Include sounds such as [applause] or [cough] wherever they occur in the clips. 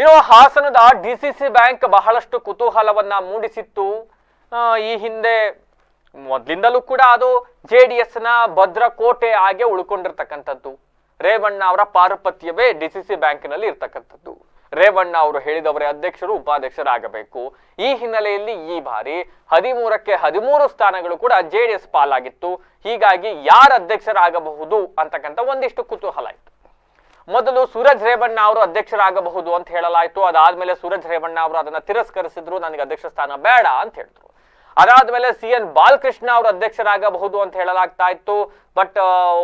ಇನ್ನು ಹಾಸನದ DCC bank ಬಹಳಷ್ಟು ಕುತೂಹಲವನ್ನ ಮೂಡಿಸಿತ್ತು. ಈ ಹಿಂದೆ ಮೊದಲಿಂದಲೂ ಕೂಡ ಅದು ಜೆ ಡಿ ಎಸ್ನ ಭದ್ರಕೋಟೆ ಹಾಗೆ ಉಳ್ಕೊಂಡಿರ್ತಕ್ಕಂಥದ್ದು. ರೇವಣ್ಣ ಅವರ ಪಾರುಪತ್ಯವೇ ಡಿಸಿಸಿ ಬ್ಯಾಂಕಿನಲ್ಲಿ ಇರ್ತಕ್ಕಂಥದ್ದು. ರೇವಣ್ಣ ಅವರು ಹೇಳಿದವರೇ ಅಧ್ಯಕ್ಷರು, ಉಪಾಧ್ಯಕ್ಷರಾಗಬೇಕು. ಈ ಹಿನ್ನೆಲೆಯಲ್ಲಿ ಈ ಬಾರಿ ಹದಿಮೂರಕ್ಕೆ ಹದಿಮೂರು ಸ್ಥಾನಗಳು ಕೂಡ ಜೆ ಡಿ ಎಸ್ ಪಾಲಾಗಿತ್ತು. ಹೀಗಾಗಿ ಯಾರು ಅಧ್ಯಕ್ಷರಾಗಬಹುದು ಅಂತಕ್ಕಂಥ ಒಂದಿಷ್ಟು ಕುತೂಹಲ ಇತ್ತು. ಮೊದಲು ಸೂರಜ್ ರೇವಣ್ಣ ಅವರು ಅಧ್ಯಕ್ಷರಾಗಬಹುದು ಅಂತ ಹೇಳಲಾಯಿತು. ಅದಾದ್ಮೇಲೆ ಸೂರಜ್ ರೇವಣ್ಣ ಅವರು ಅದನ್ನ ತಿರಸ್ಕರಿಸಿದ್ರು. ನನಗೆ ಅಧ್ಯಕ್ಷ ಸ್ಥಾನ ಬೇಡ ಅಂತ ಹೇಳಿದ್ರು. ಅದಾದ್ಮೇಲೆ ಸಿ ಎನ್ ಬಾಲಕೃಷ್ಣ ಅವರು ಅಧ್ಯಕ್ಷರಾಗಬಹುದು ಅಂತ ಹೇಳಲಾಗ್ತಾ ಇತ್ತು. ಬಟ್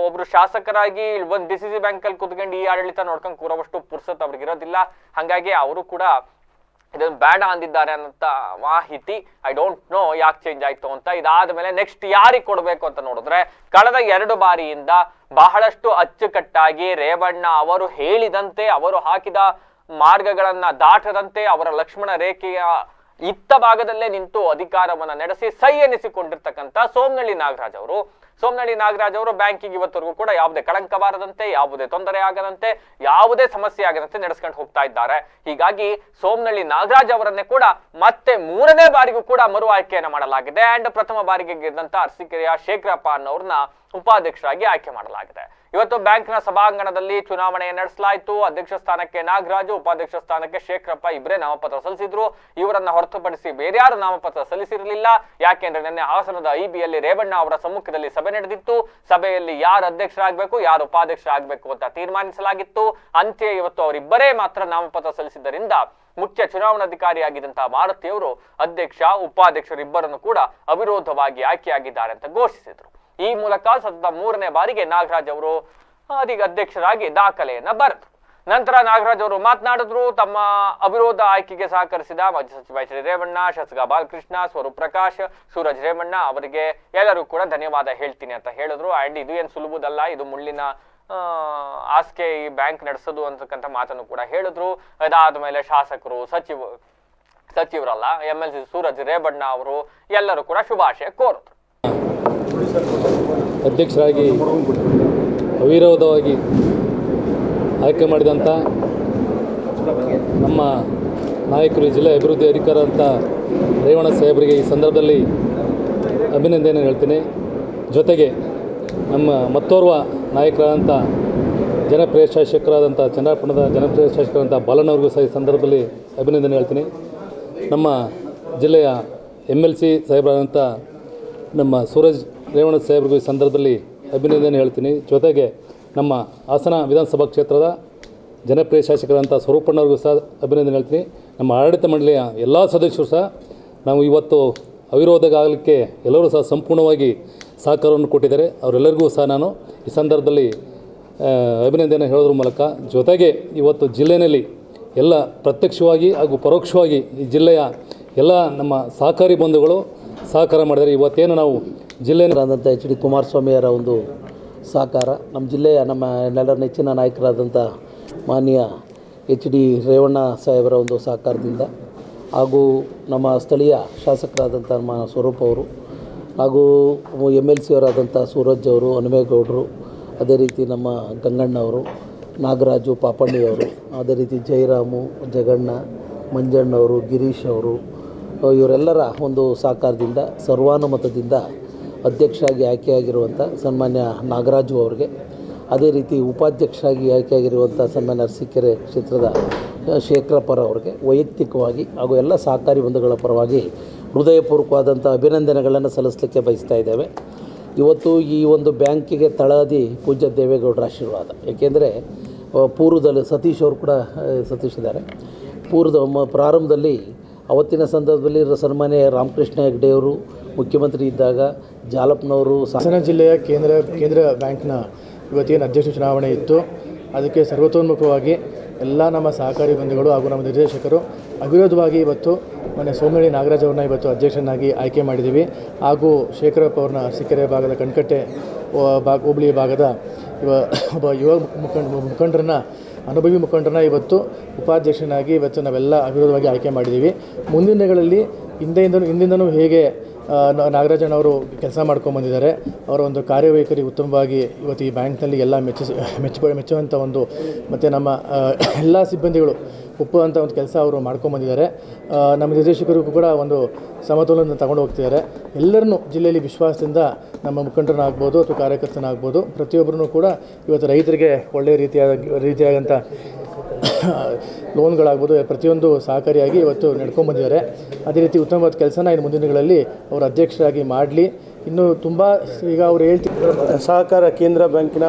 ಒಬ್ರು ಶಾಸಕರಾಗಿ ಒಂದು ಡಿ ಸಿ ಸಿ ಬ್ಯಾಂಕ್ ಅಲ್ಲಿ ಕುತ್ಕೊಂಡು ಈ ಆಡಳಿತ ನೋಡ್ಕೊಂಡು ಕೂರೋವಷ್ಟು ಪುರ್ಸತ್ ಅವ್ರಿಗೆ ಇರೋದಿಲ್ಲ ಹಂಗಾಗಿ ಅವರು ಕೂಡ ಇದನ್ನು ಬೇಡ ಅಂದಿದ್ದಾರೆ ಅನ್ನೋಂಥ ಮಾಹಿತಿ ಐ ಡೋಂಟ್ ನೋ ಯಾಕೆ ಚೇಂಜ್ ಆಯಿತು ಅಂತ. ಇದಾದ ಮೇಲೆ ನೆಕ್ಸ್ಟ್ ಯಾರಿಗೆ ಕೊಡಬೇಕು ಅಂತ ನೋಡಿದ್ರೆ, ಕಳೆದ ಎರಡು ಬಾರಿಯಿಂದ ಬಹಳಷ್ಟು ಅಚ್ಚುಕಟ್ಟಾಗಿ ರೇವಣ್ಣ ಅವರು ಹೇಳಿದಂತೆ, ಅವರು ಹಾಕಿದ ಮಾರ್ಗಗಳನ್ನ ದಾಟದಂತೆ ಅವರ ಲಕ್ಷ್ಮಣ ರೇಖೆಯ ಇತ್ತ ಭಾಗದಲ್ಲೇ ನಿಂತು ಅಧಿಕಾರವನ್ನ ನಡೆಸಿ ಸೈ ಎನಿಸಿಕೊಂಡಿರ್ತಕ್ಕಂಥ ಸೋಮನಳ್ಳಿ ನಾಗರಾಜ್ ಅವರು. ಸೋಮನಳ್ಳಿ ನಾಗರಾಜ್ ಅವರು ಬ್ಯಾಂಕಿಗೆ ಇವತ್ತರೆಗೂ ಕೂಡ ಯಾವುದೇ ಕಳಂಕ ಬಾರದಂತೆ ಯಾವುದೇ ತೊಂದರೆ ಆಗದಂತೆ, ಯಾವುದೇ ಸಮಸ್ಯೆ ಆಗದಂತೆ ನಡೆಸ್ಕೊಂಡು ಹೋಗ್ತಾ ಇದ್ದಾರೆ. ಹೀಗಾಗಿ ಸೋಮನಳ್ಳಿ ನಾಗರಾಜ್ ಅವರನ್ನೇ ಕೂಡ ಮತ್ತೆ ಮೂರನೇ ಬಾರಿಗೂ ಕೂಡ ಮರು ಆಯ್ಕೆಯನ್ನು ಮಾಡಲಾಗಿದೆ. ಅಂಡ್ ಪ್ರಥಮ ಬಾರಿಗೆ ಗೆದ್ದಂತ ಅರಸಿಕೆರೆಯ ಶೇಖರಪ್ಪ ಅನ್ನೋರ್ನ ಉಪಾಧ್ಯಕ್ಷರಾಗಿ ಆಯ್ಕೆ ಮಾಡಲಾಗಿದೆ. ಇವತ್ತು ಬ್ಯಾಂಕ್ನ ಸಭಾಂಗಣದಲ್ಲಿ ಚುನಾವಣೆ ನಡೆಸಲಾಯಿತು. ಅಧ್ಯಕ್ಷ ಸ್ಥಾನಕ್ಕೆ ನಾಗರಾಜು, ಉಪಾಧ್ಯಕ್ಷ ಸ್ಥಾನಕ್ಕೆ ಶೇಖರಪ್ಪ ಇಬ್ಬರೇ ನಾಮಪತ್ರ ಸಲ್ಲಿಸಿದ್ರು. ಇವರನ್ನ ಹೊರತುಪಡಿಸಿ ಬೇರ್ಯಾರು ನಾಮಪತ್ರ ಸಲ್ಲಿಸಿರಲಿಲ್ಲ. ಯಾಕೆಂದ್ರೆ ನಿನ್ನೆ ಹಾಸನದ ಐಬಿಯಲ್ಲಿ ರೇವಣ್ಣ ಅವರ ಸಮ್ಮುಖದಲ್ಲಿ ಸಭೆ ನಡೆದಿತ್ತು. ಸಭೆಯಲ್ಲಿ ಯಾರು ಅಧ್ಯಕ್ಷರಾಗಬೇಕು, ಯಾರು ಉಪಾಧ್ಯಕ್ಷರಾಗಬೇಕು ಅಂತ ತೀರ್ಮಾನಿಸಲಾಗಿತ್ತು. ಅಂತ್ಯ ಇವತ್ತು ಅವರಿಬ್ಬರೇ ಮಾತ್ರ ನಾಮಪತ್ರ ಸಲ್ಲಿಸಿದ್ದರಿಂದ ಮುಖ್ಯ ಚುನಾವಣಾಧಿಕಾರಿಯಾಗಿದ್ದಂತಹ ಮಾರುತಿಯವರು ಅಧ್ಯಕ್ಷ, ಉಪಾಧ್ಯಕ್ಷರಿಬ್ಬರನ್ನು ಕೂಡ ಅವಿರೋಧವಾಗಿ ಆಯ್ಕೆಯಾಗಿದ್ದಾರೆ ಅಂತ ಘೋಷಿಸಿದರು. ಈ ಮೂಲಕ ಸತತ ಮೂರನೇ ಬಾರಿಗೆ ನಾಗರಾಜ್ ಅವರು ಅದೀಗ ಅಧ್ಯಕ್ಷರಾಗಿ ದಾಖಲೆಯನ್ನ ಬರೆದು. ನಂತರ ನಾಗರಾಜ್ ಅವರು ಮಾತನಾಡಿದ್ರು, ತಮ್ಮ ಅವಿರೋಧ ಆಯ್ಕೆಗೆ ಸಹಕರಿಸಿದ ಮಾಜಿ ಸಚಿವ ಎಚ್ ಡಿ ರೇವಣ್ಣ, ಶಾಸಕ ಬಾಲಕೃಷ್ಣ, ಸ್ವರೂಪ್ ಪ್ರಕಾಶ್, ಸೂರಜ್ ರೇವಣ್ಣ ಅವರಿಗೆ ಎಲ್ಲರೂ ಕೂಡ ಧನ್ಯವಾದ ಹೇಳ್ತೀನಿ ಅಂತ ಹೇಳಿದ್ರು. ಅಂಡ್ ಇದು ಏನು ಸುಲಭದಲ್ಲ, ಇದು ಮುಳ್ಳಿನ ಆಸ್ಕೆ ಈ ಬ್ಯಾಂಕ್ ನಡೆಸೋದು ಅಂತಕ್ಕಂಥ ಮಾತನ್ನು ಕೂಡ ಹೇಳಿದ್ರು. ಅದಾದ ಮೇಲೆ ಶಾಸಕರು, ಸಚಿವ, ಸಚಿವರಲ್ಲ, M L C Suraj Revanna ಅವರು ಎಲ್ಲರೂ ಕೂಡ ಶುಭಾಶಯ ಕೋರಿದ್ರು. ಅಧ್ಯಕ್ಷರಾಗಿ ಅವಿರೋಧವಾಗಿ ಆಯ್ಕೆ ಮಾಡಿದಂಥ ನಮ್ಮ ನಾಯಕರು ಜಿಲ್ಲಾ ಅಭಿವೃದ್ಧಿ ಅಧಿಕಾರ ಅಂತ ರೇವಣ್ಣ ಸಾಹೇಬರಿಗೆ ಈ ಸಂದರ್ಭದಲ್ಲಿ ಅಭಿನಂದನೆ ಹೇಳ್ತೀನಿ. ಜೊತೆಗೆ ನಮ್ಮ ಮತ್ತೋರ್ವ ನಾಯಕರಾದಂಥ ಜನಪ್ರಿಯ ಶಾಸಕರಾದಂಥ ಚನ್ನಪಟ್ಟಣದ ಜನಪ್ರಿಯ ಶಾಸಕರಾದಂಥ ಬಾಲನವ್ರಿಗೂ ಸಹ ಈ ಸಂದರ್ಭದಲ್ಲಿ ಅಭಿನಂದನೆ ಹೇಳ್ತೀನಿ. ನಮ್ಮ ಜಿಲ್ಲೆಯ ಎಂ ಎಲ್ ಸಿ ಸಾಹೇಬರಾದಂಥ ನಮ್ಮ ಸೂರಜ್ ರೇವಣ್ಣ ಸಾಹೇಬ್ರಿಗೂ ಈ ಸಂದರ್ಭದಲ್ಲಿ ಅಭಿನಂದನೆ ಹೇಳ್ತೀನಿ. ಜೊತೆಗೆ ನಮ್ಮ ಹಾಸನ ವಿಧಾನಸಭಾ ಕ್ಷೇತ್ರದ ಜನಪ್ರಿಯ ಶಾಸಕರಂಥ ಸ್ವರೂಪಣ್ಣವ್ರಿಗೂ ಸಹ ಅಭಿನಂದನೆ ಹೇಳ್ತೀನಿ. ನಮ್ಮ ಆಡಳಿತ ಮಂಡಳಿಯ ಎಲ್ಲ ಸದಸ್ಯರು ಸಹ ನಾವು ಇವತ್ತು ಅವಿರೋಧಗಾಗಲಿಕ್ಕೆ ಎಲ್ಲರೂ ಸಹ ಸಂಪೂರ್ಣವಾಗಿ ಸಹಕಾರವನ್ನು ಕೊಟ್ಟಿದ್ದಾರೆ. ಅವರೆಲ್ಲರಿಗೂ ಸಹ ನಾನು ಈ ಸಂದರ್ಭದಲ್ಲಿ ಅಭಿನಂದನೆ ಹೇಳೋದ್ರ ಮೂಲಕ ಜೊತೆಗೆ ಇವತ್ತು ಜಿಲ್ಲೆಯಲ್ಲಿ ಎಲ್ಲ ಪ್ರತ್ಯಕ್ಷವಾಗಿ ಹಾಗೂ ಪರೋಕ್ಷವಾಗಿ ಈ ಜಿಲ್ಲೆಯ ಎಲ್ಲ ನಮ್ಮ ಸಹಕಾರಿ ಬಂಧುಗಳು ಸಹಕಾರ ಮಾಡಿದರೆ ಇವತ್ತೇನು ನಾವು ಜಿಲ್ಲೆಯ ಆದಂಥ ಎಚ್ ಡಿ ಕುಮಾರಸ್ವಾಮಿಯವರ ಒಂದು ಸಹಕಾರ, ನಮ್ಮ ಜಿಲ್ಲೆಯ ನಮ್ಮ ಎಲ್ಲರ ನೆಚ್ಚಿನ ನಾಯಕರಾದಂಥ ಮಾನ್ಯ ಎಚ್ ಡಿ ರೇವಣ್ಣ ಸಾಹೇಬರ ಒಂದು ಸಹಕಾರದಿಂದ ಹಾಗೂ ನಮ್ಮ ಸ್ಥಳೀಯ ಶಾಸಕರಾದಂಥ ನಮ್ಮ ಸ್ವರೂಪ್ ಅವರು ಹಾಗೂ ಎಂ ಎಲ್ ಸಿ ಅವರಾದಂಥ ಸೂರಜ್ ಅವರು, ಹನುಮೇಗೌಡರು, ಅದೇ ರೀತಿ ನಮ್ಮ ಗಂಗಣ್ಣವರು ನಾಗರಾಜು ಪಾಪಣ್ಣಿಯವರು ಅದೇ ರೀತಿ ಜಯರಾಮು ಜಗಣ್ಣ, ಮಂಜಣ್ಣವರು, ಗಿರೀಶ್ ಅವರು, ಇವರೆಲ್ಲರ ಒಂದು ಸಹಕಾರದಿಂದ, ಸರ್ವಾನುಮತದಿಂದ ಅಧ್ಯಕ್ಷರಾಗಿ ಆಯ್ಕೆಯಾಗಿರುವಂಥ ಸನ್ಮಾನ್ಯ ನಾಗರಾಜು ಅವರಿಗೆ. ಅದೇ ರೀತಿ ಉಪಾಧ್ಯಕ್ಷರಾಗಿ ಆಯ್ಕೆಯಾಗಿರುವಂಥ ಸನ್ಮಾನ್ಯ ಅರಸೀಕೆರೆ ಕ್ಷೇತ್ರದ ಶೇಖರಪ್ಪರ ಅವರಿಗೆ ವೈಯಕ್ತಿಕವಾಗಿ ಹಾಗೂ ಎಲ್ಲ ಸಹಕಾರಿ ಬಂಧುಗಳ ಪರವಾಗಿ ಹೃದಯಪೂರ್ವಕವಾದಂಥ ಅಭಿನಂದನೆಗಳನ್ನು ಸಲ್ಲಿಸಲಿಕ್ಕೆ ಬಯಸ್ತಾ ಇದ್ದೇವೆ. ಇವತ್ತು ಈ ಒಂದು ಬ್ಯಾಂಕಿಗೆ ತಳಹದಿ ಪೂಜ್ಯ ದೇವೇಗೌಡರ ಆಶೀರ್ವಾದ. ಏಕೆಂದರೆ ಪೂರ್ವದಲ್ಲಿ ಸತೀಶ್ ಅವರು ಕೂಡ ಸತೀಶ್ ಇದ್ದಾರೆ. ಪೂರ್ವದ ಪ್ರಾರಂಭದಲ್ಲಿ, ಅವತ್ತಿನ ಸಂದರ್ಭದಲ್ಲಿ ಸನ್ಮಾನ್ಯ ರಾಮಕೃಷ್ಣ ಹೆಗ್ಡೆಯವರು ಮುಖ್ಯಮಂತ್ರಿ ಇದ್ದಾಗ ಜಾಲಪ್ಪನವರು ಸಹ ಹಾಸನ ಜಿಲ್ಲೆಯ ಕೇಂದ್ರ ಕೇಂದ್ರ ಬ್ಯಾಂಕ್ನ ಇವತ್ತೇನು ಅಧ್ಯಕ್ಷ ಚುನಾವಣೆ ಇತ್ತು. ಅದಕ್ಕೆ ಸರ್ವತೋನ್ಮುಖವಾಗಿ ಎಲ್ಲ ನಮ್ಮ ಸಹಕಾರಿ ಬಂಧುಗಳು ಹಾಗೂ ನಮ್ಮ ನಿರ್ದೇಶಕರು ಅವಿರೋಧವಾಗಿ ಇವತ್ತು ಮೊನ್ನೆ ಸೋಮನಳ್ಳಿ ನಾಗರಾಜ್ ಅವ್ರನ್ನ ಇವತ್ತು ಅಧ್ಯಕ್ಷನಾಗಿ ಆಯ್ಕೆ ಮಾಡಿದ್ದೀವಿ. ಹಾಗೂ ಶೇಖರಪ್ಪ ಅವ್ರನ್ನ ಸಿಕ್ಕರೆ ಭಾಗದ ಕಣ್ಕಟ್ಟೆ ಭಾಗ, ಹೋಬಳಿ ಭಾಗದ ಇವ, ಒಬ್ಬ ಯುವ ಮುಖಂಡ, ಮುಖಂಡರನ್ನ, ಅನುಭವಿ ಮುಖಂಡರನ್ನ ಇವತ್ತು ಉಪಾಧ್ಯಕ್ಷನಾಗಿ ಇವತ್ತು ನಾವೆಲ್ಲ ಅವಿರೋಧವಾಗಿ ಆಯ್ಕೆ ಮಾಡಿದ್ದೀವಿ. ಮುಂದಿನ ದಿನಗಳಲ್ಲಿ ಹಿಂದೆಯಿಂದನೂ ಹಿಂದಿಂದನೂ ಹೇಗೆ ಆ, ನ- ನಾಗರಾಜಣ್ಣವರು ಕೆಲಸ ಮಾಡ್ಕೊಂಬಂದಿದ್ದಾರೆ ಅವರ ಒಂದು ಕಾರ್ಯವೈಖರಿ ಉತ್ತಮವಾಗಿ ಇವತ್ತು ಈ ಬ್ಯಾಂಕ್ನಲ್ಲಿ ಎಲ್ಲ ಮೆಚ್ಚಿಸಿ ಮೆಚ್ಚ ಮೆಚ್ಚುವಂಥ ಒಂದು ಮತ್ತು ನಮ್ಮ ಎಲ್ಲ ಸಿಬ್ಬಂದಿಗಳು ಒಪ್ಪುವಂಥ ಒಂದು ಕೆಲಸ ಅವರು ಮಾಡ್ಕೊಂಬಂದಿದ್ದಾರೆ ನಮ್ಮ ನಿರ್ದೇಶಕರಿಗೂ ಕೂಡ ಒಂದು ಸಮತೋಲನ ತಗೊಂಡು ಹೋಗ್ತಿದ್ದಾರೆ. ಎಲ್ಲರನ್ನೂ ಜಿಲ್ಲೆಯಲ್ಲಿ ವಿಶ್ವಾಸದಿಂದ ನಮ್ಮ ಮುಖಂಡರನ್ನಾಗ್ಬೋದು ಅಥವಾ ಕಾರ್ಯಕರ್ತನಾಗ್ಬೋದು ಪ್ರತಿಯೊಬ್ಬರೂ ಕೂಡ ಇವತ್ತು ರೈತರಿಗೆ ಒಳ್ಳೆಯ ರೀತಿಯಾದ ರೀತಿಯಾದಂಥ [coughs] ಲೋನ್ಗಳಾಗ್ಬೋದು, ಪ್ರತಿಯೊಂದು ಸಹಕಾರಿಯಾಗಿ ಇವತ್ತು ನಡ್ಕೊಂಡ್ಬಂದಿದ್ದಾರೆ ಅದೇ ರೀತಿ ಉತ್ತಮವಾದ ಕೆಲಸನ ಇನ್ನು ಮುಂದಿನ ದಿನಗಳಲ್ಲಿ ಅವರು ಅಧ್ಯಕ್ಷರಾಗಿ ಮಾಡಲಿ. ಇನ್ನು ತುಂಬ ಈಗ ಅವರು ಹೇಳ್ತಿ, ಸಹಕಾರ ಕೇಂದ್ರ ಬ್ಯಾಂಕಿನ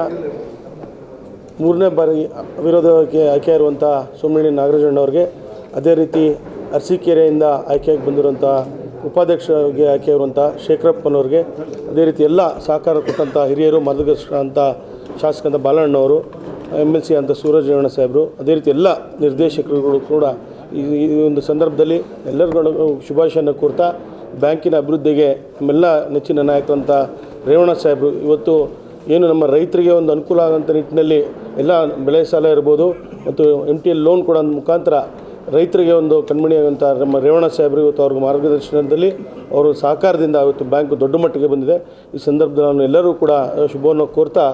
ಮೂರನೇ ಬಾರಿ ಅವಿರೋಧವಾಗಿ ಆಯ್ಕೆ ಇರುವಂಥ ಸೋಮಣ್ಣಿ ನಾಗರಾಜಣ್ಣವ್ರಿಗೆ, ಅದೇ ರೀತಿ ಅರಸೀಕೆರೆಯಿಂದ ಆಯ್ಕೆಯಾಗಿ ಬಂದಿರುವಂಥ ಉಪಾಧ್ಯಕ್ಷರಿಗೆ ಆಯ್ಕೆ ಇರುವಂಥ ಶೇಖರಪ್ಪನವ್ರಿಗೆ, ಅದೇ ರೀತಿ ಎಲ್ಲ ಸಹಕಾರ ಕೊಟ್ಟಂಥ ಹಿರಿಯರು, ಮಾರ್ಗದರ್ಶಕ ಅಂತ ಶಾಸಕಂತ ಬಾಲಣ್ಣವರು ಎಂ ಎಲ್ ಸಿ ಅಂತ ಸೂರಜ್ ಸಾಹೇಬರು, ಅದೇ ರೀತಿ ಎಲ್ಲ ನಿರ್ದೇಶಕರುಗಳು ಕೂಡ ಈ ಈ ಒಂದು ಸಂದರ್ಭದಲ್ಲಿ ಎಲ್ಲರಿಗೂ ಶುಭಾಶಯನ ಕೋರ್ತಾ, ಬ್ಯಾಂಕಿನ ಅಭಿವೃದ್ಧಿಗೆ ನಮ್ಮೆಲ್ಲ ನೆಚ್ಚಿನ ನಾಯಕರಂಥ ರೇವಣ್ಣ ಸಾಹೇಬರು, ಇವತ್ತು ಏನು ನಮ್ಮ ರೈತರಿಗೆ ಒಂದು ಅನುಕೂಲ ಆಗೋಂಥ ನಿಟ್ಟಿನಲ್ಲಿ ಎಲ್ಲ ಬೆಳೆ ಸಾಲ ಇರ್ಬೋದು ಮತ್ತು ಎಂ ಟಿ ಎಲ್ ಲೋನ್ ಕೊಡೋ ಮುಖಾಂತರ ರೈತರಿಗೆ ಒಂದು ಕಣ್ಮಣಿಯಾದಂಥ ನಮ್ಮ ರೇವಣ ಸಾಹೇಬರು ಇವತ್ತು ಅವ್ರಿಗೆ ಮಾರ್ಗದರ್ಶನದಲ್ಲಿ ಅವರು ಸಹಕಾರದಿಂದ ಇವತ್ತು ಬ್ಯಾಂಕ್ ದೊಡ್ಡ ಮಟ್ಟಿಗೆ ಬಂದಿದೆ. ಈ ಸಂದರ್ಭದಲ್ಲಿ ನಾನು ಎಲ್ಲರೂ ಕೂಡ ಶುಭವನ್ನು ಕೋರ್ತಾ